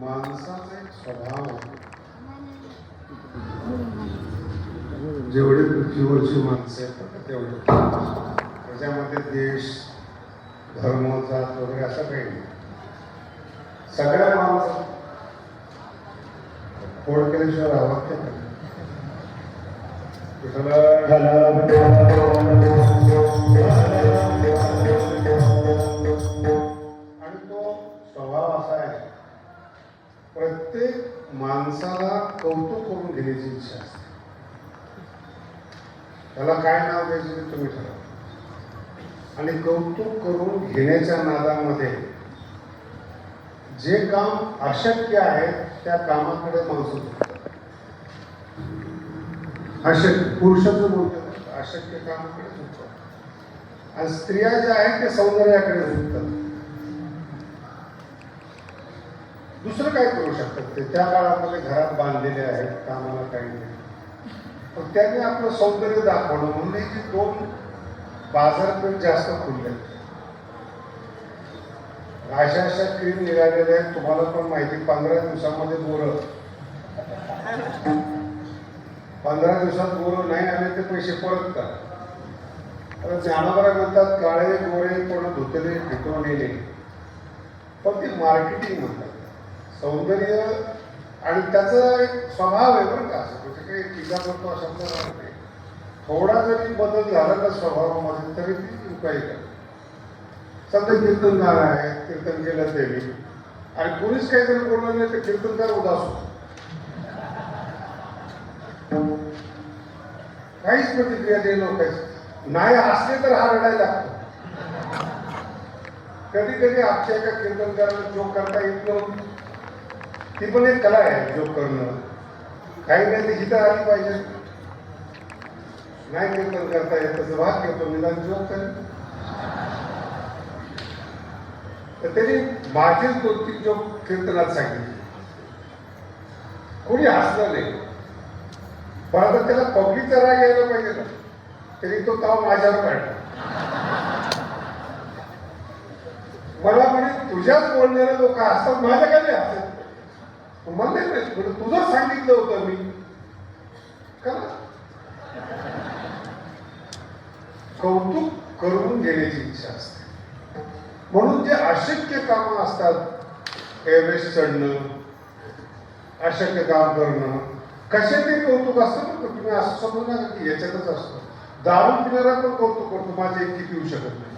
माणसाचा एक स्वभाव आहे. जेवढे पृथ्वीवरची माणसं आहेत ना, तेवढे. त्याच्यामध्ये देश धर्म जात वगैरे असं काही नाही. सगळ्या माणसं फोड केल्याशिवाय राहत नाही आणि माणसाला कौतुक करून घेण्याची इच्छा असते. त्याला काय नाव द्यायचं ते तुम्ही ठरवा. आणि कौतुक करून घेण्याच्या नादामध्ये जे काम अशक्य आहे त्या कामाकडे माणसं अशक्य पुरुषाचं बोलतात अशक्य कामाकडे झुकतात आणि स्त्रिया ज्या आहेत ते सौंदर्याकडे झुकतात दुसरं काय करू शकतात? ते त्या काळामध्ये घरात बांधलेले आहेत कामाला काही नाही. पण त्यांनी आपलं सौंदर्य दाखवणं म्हणून की दोन बाजारपेठ जास्त खुलले. अशा अशा क्रीम निघालेल्या आहेत तुम्हाला पण माहिती पंधरा दिवसामध्ये बोर. पंधरा दिवसात बोर नाही आले ते पैसे परत करा तर म्हणतात काळे गोरे कोण धुतले टिकवलेले पण ती मार्केटिंग म्हणतात. सौंदर्य आणि त्याचा एक स्वभाव आहे बरं का. असं म्हणजे काही टीका करतो शब्द नाही थोडा जरी बदल झाला ना स्वभावामध्ये तरी ती काही करते. समजा कीर्तनकार आहे कीर्तन केलं देवी. आणि कोणीच काहीतरी बोललं नाही तर कीर्तनकार उदास होतो. काहीच प्रतिक्रिया देणं लोकांची नाही असले तर हा रडायला लागतो. कधी कधी आमच्या एका कीर्तनकाराला जोक करता येत नव्हती. ती पण एक कला आहे जोक करणं. काही नाही ते हिथं आली पाहिजे. नाही ते पण करता येत तसं भाग घेतो निदान जोक करेल. तर त्यांनी माझीच दोन जो कीर्तनात सांगितले कोणी हसलं नाही. पण आता त्याला पब्लिकचा राग यायला पाहिजे ना. तरी तो ताव माझ्यावर काढला मला म्हणे तुझ्याच बोलणारे लोक असतात माझ्या नाही असतात मला नाही म्हणजे तुझं सांगितलं होतं मी. का? कौतुक करून घेण्याची इच्छा असते. म्हणून जे अशक्य कामं असतात एव्हरेस्ट चढणं अशक्य काम करणं कशा ते कौतुक असतं ना तुम्ही असं समजू नका की याच्यातच असतं. दारू पिणारा पण कौतुक करतो माझे इतकी पिऊ शकत नाही.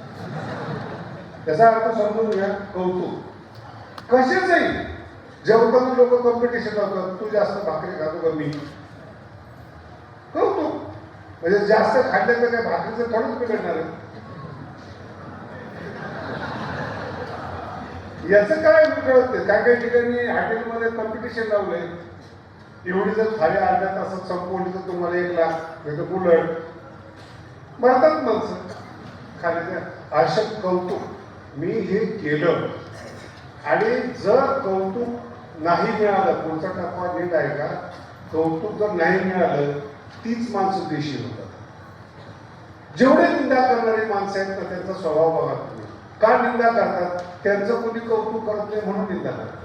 त्याचा अर्थ समजून घ्या कौतुक. कशाचंही. जेवताना लोक कॉम्पिटिशन लावतात तू जास्त भाकरी खातो का मी? करतो म्हणजे जास्त खाल्ल्याचं काय भाकरीचं थोडंच बिघडणार आहे. याचं काय कळत नाही. काय काही ठिकाणी हॉटेलमध्ये कॉम्पिटिशन लावलंय. एवढी जर थाळी अर्ध्या तासात संपवली तर तुम्हाला एक लाख. नाही तर बुलट मरतात माणसं. खाली आशक कौतुक. मी हे केलं. आणि जर कौतुक नाही मिळालं पुढचा टप्पा नीट आहे का कौतुक जर नाही मिळालं तीच माणसं देशी होतात. जेवढे निंदा करणारी माणसं आहेत ना त्यांचा स्वभाव बघा तुम्ही. का निंदा करतात? त्यांचं कोणी कौतुक करत नाही म्हणून निंदा करतात.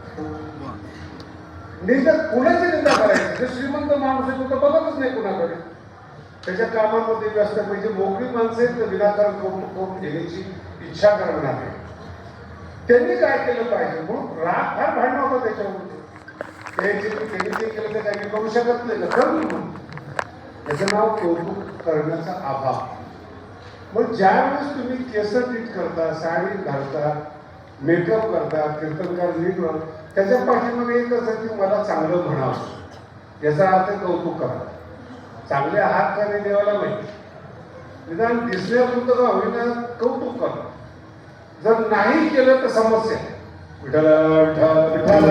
निंदा कुणाची निंदा करायची? जे श्रीमंत माणूस आहे तो तर बघतच नाही कुणाकडे. त्याच्या कामामध्ये व्यस्त पाहिजे मोकळी माणसं आहेत ना विनाकारण कौतुक करून घेण्याची इच्छा करणार. नाही त्यांनी काय केलं पाहिजे म्हणून राग फार भांडण होतं त्याच्यावर त्यांनी त्यांनी केलं तर काही करू शकत नाही कमी म्हणून. त्याचं नाव कौतुक करण्याचा अभाव. मग ज्यावेळेस तुम्ही केस नीट करता साडी घालता मेकअप करता कीर्तनकार नीट म्हणा त्याच्या पाठीमागे एकच आहे की मला चांगलं म्हणावं. याचा अर्थ कौतुक करा. चांगले आहात का नाही देवाला माहिती. निदान दिसण्यापुरतं का होईना कौतुक करा. जर नाही केलं तर समस्या. आहे. विठ्ठल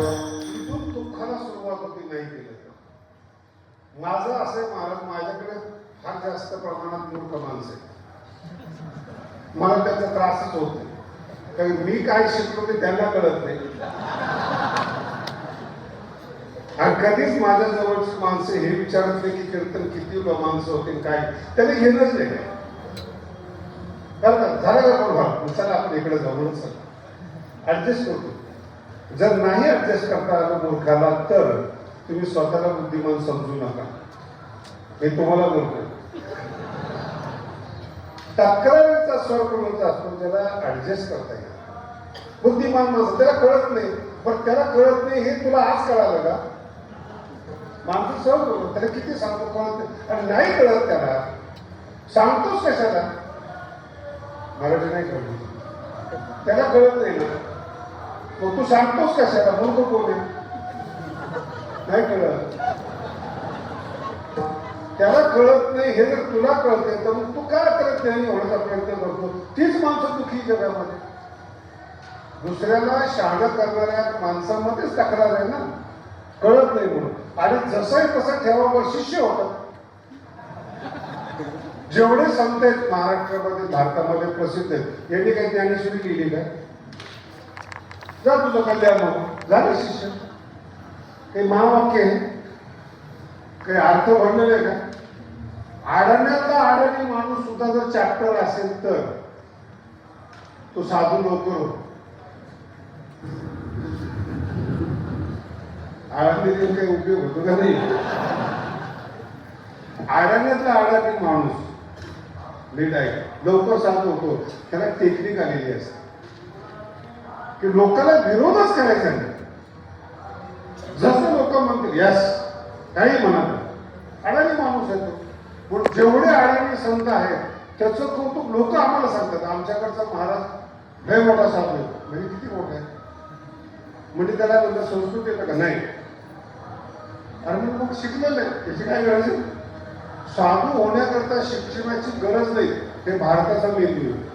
दुःखाला सुरुवात होती नाही केलं तर. माझं असं आहे महाराज माझ्याकडे फार जास्त प्रमाणात मूर्ख माणसं आहे मला त्याचा त्रासच होत नाही. कारण मी काय शिकलो ते त्यांना कळत नाही. आणि कधीच माझ्या जवळची माणसं हे विचारत नाही की कीर्तन किती माणसं होते काय. त्याने घेणंच नाही. कळतात झालं का चला आपण इकडे जाऊ चला. ऍडजस्ट करतो जर नाही ऍडजस्ट करता आलं मूर्खाला तर तुम्ही स्वतःला बुद्धिमान समजू नका. हे तुम्हाला बोलतोय. तक्रारीचा स्वर कोणाचा असतो त्याला ऍडजस्ट करता येईल. बुद्धिमान माणसं त्याला कळत नाही. पण त्याला कळत नाही हे तुला आज कळालं का? माणसं सहज बोलतो त्याला किती सांगतो कळत नाही आणि नाही कळत त्याला. सांगतोच कशाला मराठी नाही कळत. त्याला कळत नाही ना. मग तू सांगतोस कशाला म्हणतो कोण आहे नाही कळत. त्याला कळत नाही हे जर तुला कळतंय तर मग तू काय करत नाही? एवढाचा प्रयत्न करतो. तीच माणसं दुखी जगामध्ये. दुसऱ्याला शहाणं करणाऱ्या माणसामध्येच तक्रार आहे ना. जसं आणि तसं ठेवावं शिष्य होत. जेवढे संत आहेत महाराष्ट्रामध्ये भारतामध्ये प्रसिद्ध आहेत यांनी काही ज्ञानेश्वरी लिहिली का? जा तुझं कल्याण हो. झालं शिष्य. काही महावाक्य आहे? काही अर्थ भरलेले आहे का? आडण्याचा आडणी माणूस सुद्धा जर चॅप्टर असेल तर तो साधू लवकर हो. आळंदी देऊन काही उपयोग होतो का नाही? आडाण्यातला आडाणी माणूस? नीट आहे लवकर साथ होतो. त्याला टेक्निक आलेली असते. की लोकांना विरोधच करायचा नाही. जसं लोक म्हणतील यस काही म्हणत अडाणी माणूस आहे तो. पण जेवढे अडाणी संत आहेत त्याचं कौतुक लोक आम्हाला सांगतात. आमच्याकडचा महाराज लय मोठा साधू म्हणजे किती मोठा आहे? म्हणजे त्याला संस्कृती येतं का नाही? आणि मग मग शिकलेलं आहे. त्याची काय गरज आहे साधू होण्याकरता शिक्षणाची गरज नाही. हे भारताचा मेंदू आहे.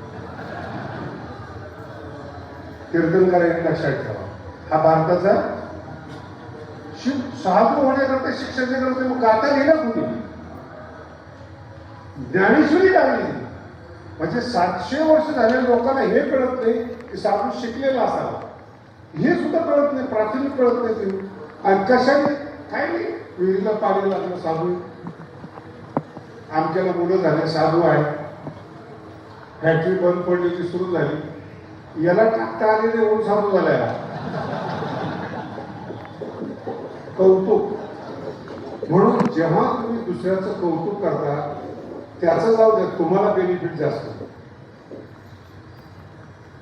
कीर्तनकारांनी लक्षात ठेवा. हा भारताचा शिव साधू होण्याकरता शिक्षणाची गरज नाही. मग गाता लिहिलं कुणी? ज्ञानेश्वरी लागली म्हणजे सातशे वर्ष झालेल्या लोकांना हे कळत नाही की साधू शिकलेला असावा. हे सुद्धा कळत नाही प्राथमिक कळत नाही. आणि कशाने? काय नाही. विहिरीला पाणी लागलं साधू. आमच्याला मुलं झाले साधू आहे. फॅक्टरी बंद पडली की सुरू झाली. याला टाकता आले नाही म्हणून साधू झालाय कौतुक. म्हणून जेव्हा तुम्ही दुसऱ्याचं कौतुक करता त्याचं जाऊ द्या तुम्हाला बेनिफिट जास्त.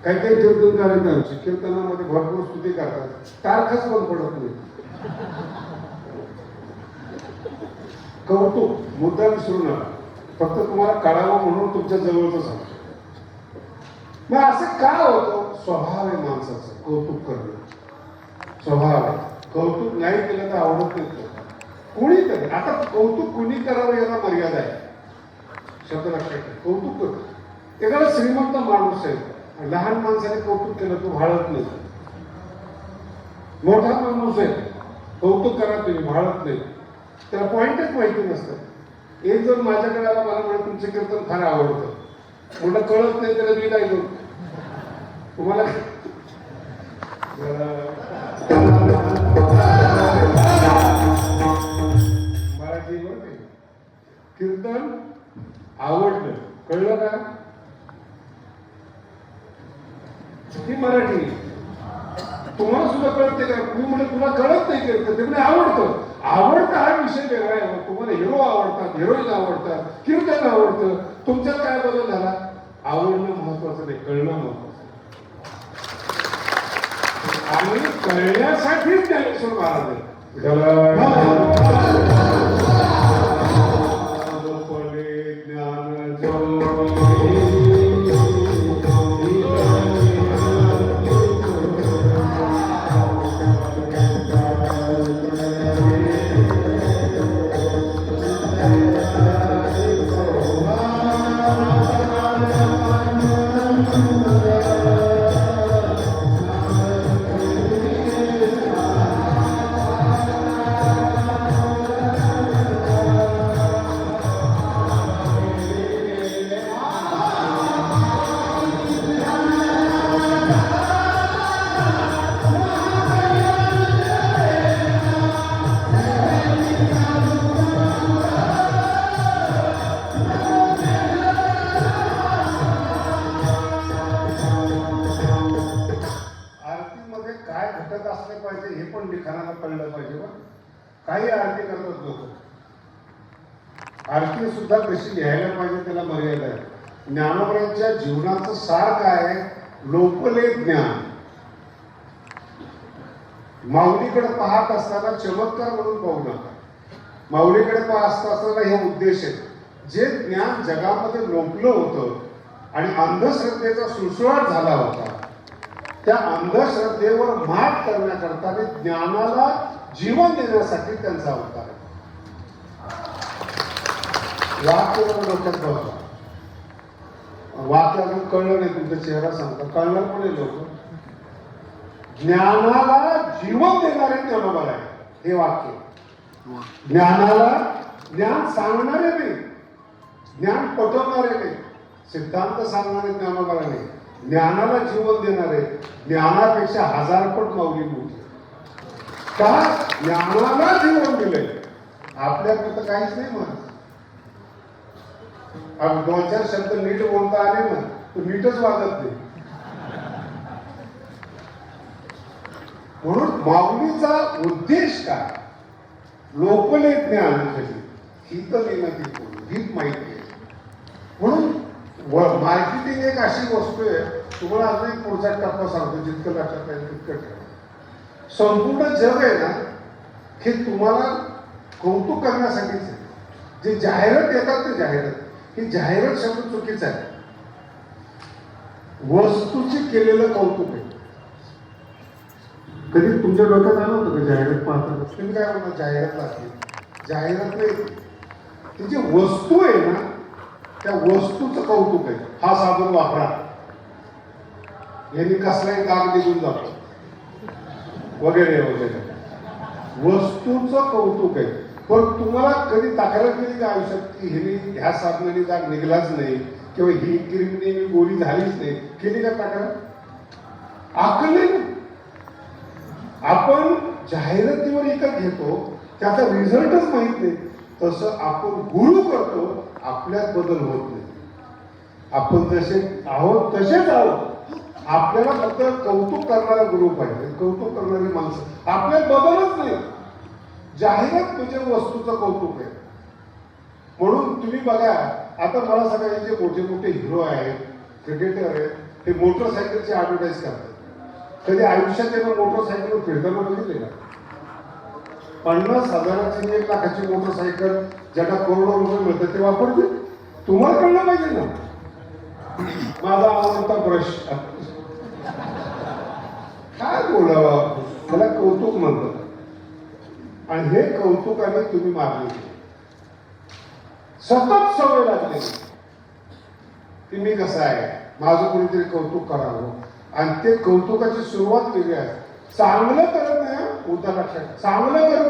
काही काही कीर्तनकार कीर्तनामध्ये भरपूर स्तुती करतात. तारखच पण पडत नाही कौतुक मुद्दा विसरू नका. फक्त तुम्हाला कळावं म्हणून तुमच्या जवळच सांगतो. मग असं का होतं? स्वभाव आहे माणसाचं कौतुक करणं. स्वभाव आहे. कौतुक नाही केलं तर आवडत नाही कोणी तरी आता कौतुक कुणी करावं याला मर्यादा आहे. शब्द लक्षात ठेवा. कौतुक करतो एखादा श्रीमंत माणूस आहे. लहान माणसाने कौतुक केलं तो भाळत नाही. मोठा माणूस आहे. कौतुक करा तुम्ही भाळत नाही. त्याला पॉईंटच माहिती नसतं. एक जण माझ्याकडे आला मला म्हणे तुमचं कीर्तन फार आवडतं. म्हणलं कळत नाही त्याला मी नाही करू तुम्हाला मराठी बरं कीर्तन आवडलं कळलं का? ही मराठी तुम्हाला सुद्धा कळते का मी म्हणे तुला कळत नाही कीर्तन ते म्हणे आवडतं आवडतं हा विषय वेगळा आहे तुम्हाला हिरो आवडतात हिरोईन आवडतात कीर्तन आवडतं तुमच्यात काय बदल झाला आवडणं महत्वाचं नाही कळणं महत्वाचं आणि कळण्यासाठीच ज्ञानेश्वर महाराज आहे. पडे ज्ञान करत असले पाहिजे हे पण लिखाणाला कळलं पाहिजे बरं. काही आरती करतात लोक आरती सुद्धा कशी लिहायला पाहिजे त्याला मर्यादा आहे. ज्ञानोबरांच्या जीवनाचं सार काय लोकले ज्ञान. माऊलीकडे पाहत असताना चमत्कार म्हणून पाहू नका. माऊलीकडे पाहत असताना हे उद्देश आहे. जे ज्ञान जगामध्ये लोकलं होतं आणि अंधश्रद्धेचा सुळसुळाट झाला होता त्या अंधश्रद्धेवर मात करण्याकरता ते ज्ञानाला जीवन देण्यासाठी त्यांचा अवतार आहे. वाक्य डोक्यात बघा. वाक्य अजून कळलं नाही तुमचा चेहरा सांगतो. कळणार पण आहे लोक? ज्ञानाला जीवन देणारे ज्ञानोबा आहे. हे वाक्य. ज्ञानाला ज्ञान सांगणारे नाही ज्ञान पटवणारे नाही सिद्धांत सांगणारे ज्ञानोबा नाही. ज्ञानाला जीवन देणारे ज्ञानापेक्षा हजार पट माऊली मोठी. का? ज्ञानाला जीवन दिलंय. आपल्याकडे तर काहीच नाही म्हणत. दोन चार शब्द नीट बोलता आले ना तर नीटच वागत नाही. म्हणून माऊलीचा उद्देश काय? लोकले ज्ञान कधी ही तर विनंती करू हीच माहिती मार्केटिंग एक अशी वस्तू आहे तुम्हाला अजून एक पुढचा टप्पा सांगतो जितकं लक्षात आहे तितकं ठेवा. संपूर्ण जग आहे ना हे तुम्हाला कौतुक करण्यासाठीच आहे जे जाहिरात येतात ते जाहिरात. ही जाहिरात शब्द चुकीचा आहे. वस्तूचे केलेलं कौतुक आहे. कधी तुमच्या डोक्यात आलं होतं का जाहिरात पाहताना? तुम्ही काय म्हणता जाहिरात लागली जाहिरात नाही. ती जी वस्तू आहे ना त्या वस्तूचं कौतुक आहे. हा साबण वापरा. यांनी कसलाही दाग निघून जातो. वगैरे वगैरे. वस्तूचं कौतुक आहे. पण तुम्हाला कधी तक्रार केली का आयुष्यात की हिने ह्या साबणाने दाग निघलाच नाही किंवा ही क्रीमने मी गोळी झालीच नाही? केली का तक्रार? आकली आपण जाहिरातीवर विकत घेतो त्याचा रिझल्टच माहीत नाही. तसं आपण गुरु करतो आपल्यात बदल होत नाही. आपण जसे आहोत तसेच आहोत. आपल्याला फक्त कौतुक करणारा गुरु पाहिजे कौतुक करणारी माणसं. आपल्यात बदलच नाही. जाहिरात म्हणजे वस्तूचं कौतुक आहे. म्हणून तुम्ही बघा आता मला सगळे जे मोठे मोठे हिरो आहेत क्रिकेटर आहेत ते मोटरसायकलची ॲडव्हर्टाईज करतात. कधी आयुष्यात त्यांना मोटरसायकल फिरताना बघितले का? पन्नास हजाराची एक लाखाची मोटरसायकल ज्याला करोडो रुपये मिळतात ते वापरते तुम्हाला कळलं पाहिजे ना? माझा आवडता ब्रश काय बोलावा? मला कौतुक म्हणतात. आणि हे कौतुकाने तुम्ही मारले सतत सवय लागली. की मी कसं आहे? माझं कोणीतरी कौतुक करावं. आणि ते कौतुकाची सुरुवात वेगळी आहे. चांगलं करत नाही उद्या लक्षात चांगलं करत